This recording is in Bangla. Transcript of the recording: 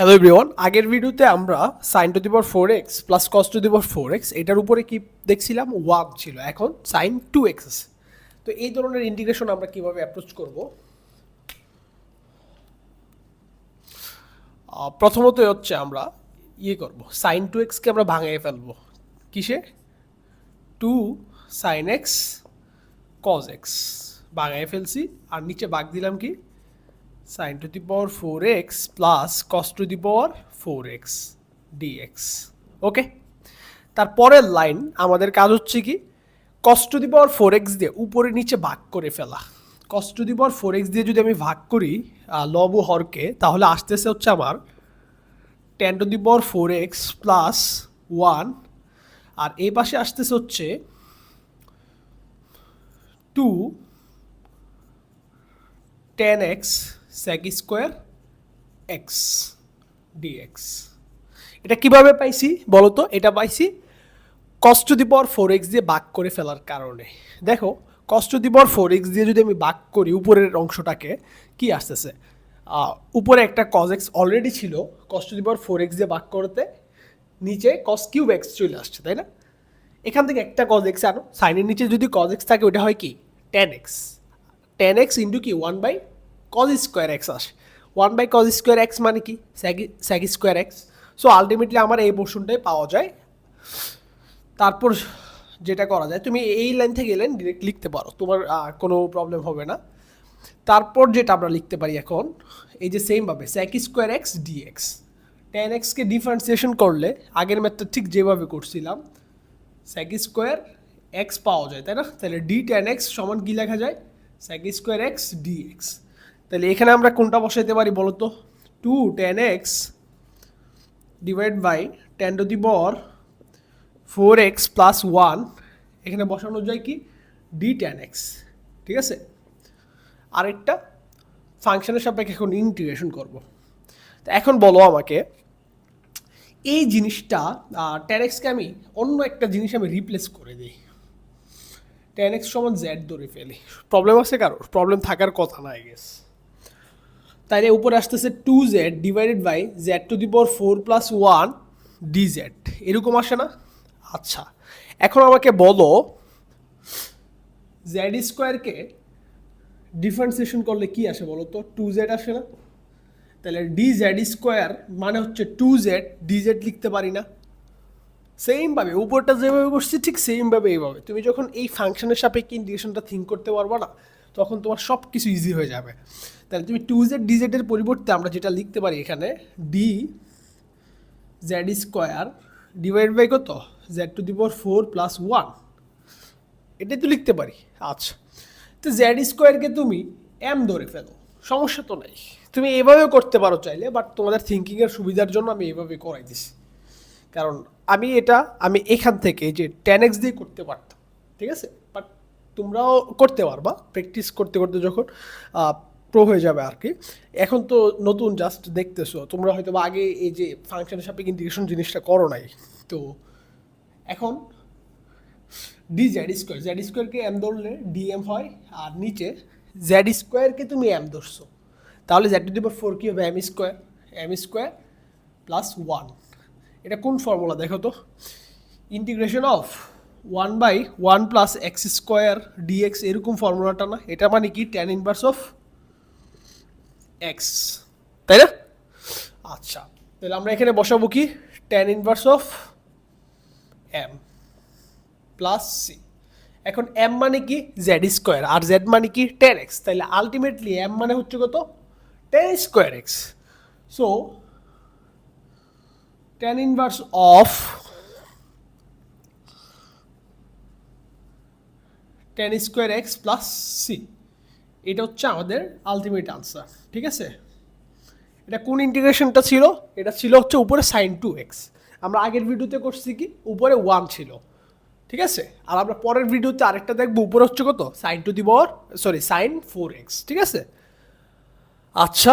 হ্যালো এভরিওয়ান আগের ভিডিওতে আমরা sine to the power four x plus cos to the power four x এটার উপরে কি দেখছিলাম? ওয়ান ছিল। এখন সাইন টু এক্স তো এই ধরনের ইন্টিগ্রেশন আমরা কীভাবে অ্যাপ্রোচ করব? প্রথমত হচ্ছে আমরা ইয়ে করব। সাইন টু এক্সকে আমরা ভাঙিয়ে ফেলব। কিসে two sine x cos x ভাঙায় ফেলছি। আর নিচে বাগ দিলাম কি? Sine to the power four x plus cos to the power four x dx okay তারপরের লাইন আমাদের কাজ হচ্ছে কি? Cos to the power four x দিয়ে উপরে নিচে ভাগ করে ফেলা। Cos to the power four x দিয়ে যদি আমি ভাগ করি লব হরকে, তাহলে আসতেছে হচ্ছে আমার tan to the power four x plus one আর এই পাশে আসতেছে হচ্ছে two tan x sec square x dx এটা কীভাবে পাইছি বলো তো এটা পাইছি cos to the power four x দিয়ে বাক করে ফেলার কারণে। দেখো cos to the power four x দিয়ে যদি আমি বাক করি উপরের অংশটাকে, কি আসতেছে? উপরে একটা কজ এক্স অলরেডি ছিল cos to the power four x দিয়ে বাক করতে, নিচে কস কিউব এক্স চলে আসছে, তাই না? এখান থেকে একটা কজ এক্স আনো সাইনের নিচে যদি কজ এক্স থাকে, ওটা হয় কি? Tan x tan x into কি? One by cos square x আসে। One by cos square x মানে কি? Sec square x so ultimately আমার এই পোর্শনটাই পাওয়া যায়। তারপর যেটা করা যায়, তুমি এই লাইন থেকে এলেন ডিরেক্ট লিখতে পারো। তোমার কোনো প্রবলেম হবে না। তারপর যেটা আমরা লিখতে পারি এখন, এই যে সেমভাবে sec square x dx tan এক্সকে ডিফারেন্সিয়েশন করলে, আগের ম্যাথটা ঠিক যেভাবে করছিলাম স্যাক স্কোয়ার এক্স পাওয়া যায়, তাই না? তাহলে ডি টেন এক্স সমান কী লেখা যায়? Sec square x d x তাহলে এখানে আমরা কোনটা বসাইতে পারি বলো তো two tan x divide by tan to the power four x plus one এখানে বসানো যায় কি? ডি টেন এক্স ঠিক আছে? আরেকটা ফাংশনের সাপেক্ষে এখন ইন্টিগ্রেশন করব। তো এখন বলো আমাকে, এই জিনিসটা টেন এক্সকে আমি অন্য একটা জিনিস আমি রিপ্লেস করে দিই। টেন এক্স সমান জেড ধরে ফেলি। প্রবলেম আছে কারোর? প্রবলেম থাকার কথা না আই গেস তাইলে উপরে আসতেছে two z divided by z to the power four plus one d z এরকম আসে না? আচ্ছা এখন আমাকে বলো জেড স্কোয়ারকে ডিফারেন্সিয়েশন করলে কি আসে বলো তো? টু জেড আসে না? তাহলে ডি জেড স্কোয়ার মানে হচ্ছে টু জেড ডি জেড লিখতে পারি না। সেমভাবে উপরটা যেভাবে করছি ঠিক সেমভাবে এইভাবে। তুমি যখন এই ফাংশনের সাপেক্ষে ইন্টিগ্রেশনটা থিঙ্ক করতে পারবে না তখন তোমার সব কিছু ইজি হয়ে যাবে। তাহলে তুমি টু জেড ডি জেডের পরিবর্তে আমরা যেটা লিখতে পারি এখানে d z square divide by কত? Z to the power four plus one এটাই তো লিখতে পারি। আচ্ছা। তো জেড স্কোয়ারকে তুমি এম ধরে ফেলো। সমস্যা তো নাই। তুমি এভাবেও করতে পারো চাইলে বাট তোমাদের থিঙ্কিংয়ের সুবিধার জন্য আমি এভাবে করাই দিছি। কারণ আমি এটা, আমি এখান থেকে যে টেন এক্স দিয়ে করতে পারতাম। ঠিক আছে? বাট তোমরাও করতে পারবা প্র্যাকটিস করতে করতে যখন প্রো হয়ে যাবে আর কি। এখন তো নতুন জাস্ট দেখতেছো, তোমরা হয়তো বা আগে এই যে ফাংশনের সাপেক্ষে ইন্টিগ্রেশন জিনিসটা করো নাই। তো এখন ডি জেড স্কোয়ার জেড স্কোয়ারকে এম ধরলে ডিএম হয়, আর নিচে জেড স্কোয়ারকে তুমি এম ধরছো। তাহলে z to the power four কী হবে? M square m square plus one এটা কোন ফর্মুলা দেখো তো? Integration of one by one plus x square dx এরকম ফর্মুলাটা না। এটা মানে কি? ট্যান ইনভার্স অফ এক্স তাই না? আচ্ছা তাহলে আমরা এখানে বসাবো কি? Tan inverse of m plus c এখন এম মানে কি? জেড স্কোয়ার আর জেড মানে কি? টেন এক্স তাহলে আলটিমেটলি এম মানে হচ্ছে কত? Tan square x so tan inverse of tan square x plus c এটা হচ্ছে আমাদের আলটিমেট আনসার ঠিক আছে? এটা কোন ইন্টিগ্রেশনটা ছিল? এটা ছিল হচ্ছে উপরে সাইন টু এক্স আমরা আগের ভিডিওতে করছি কি? উপরে ওয়ান ছিল, ঠিক আছে? আর আমরা পরের ভিডিওতে আরেকটা দেখব, উপরে হচ্ছে কত? Sine to the power sorry sine four x ঠিক আছে? আচ্ছা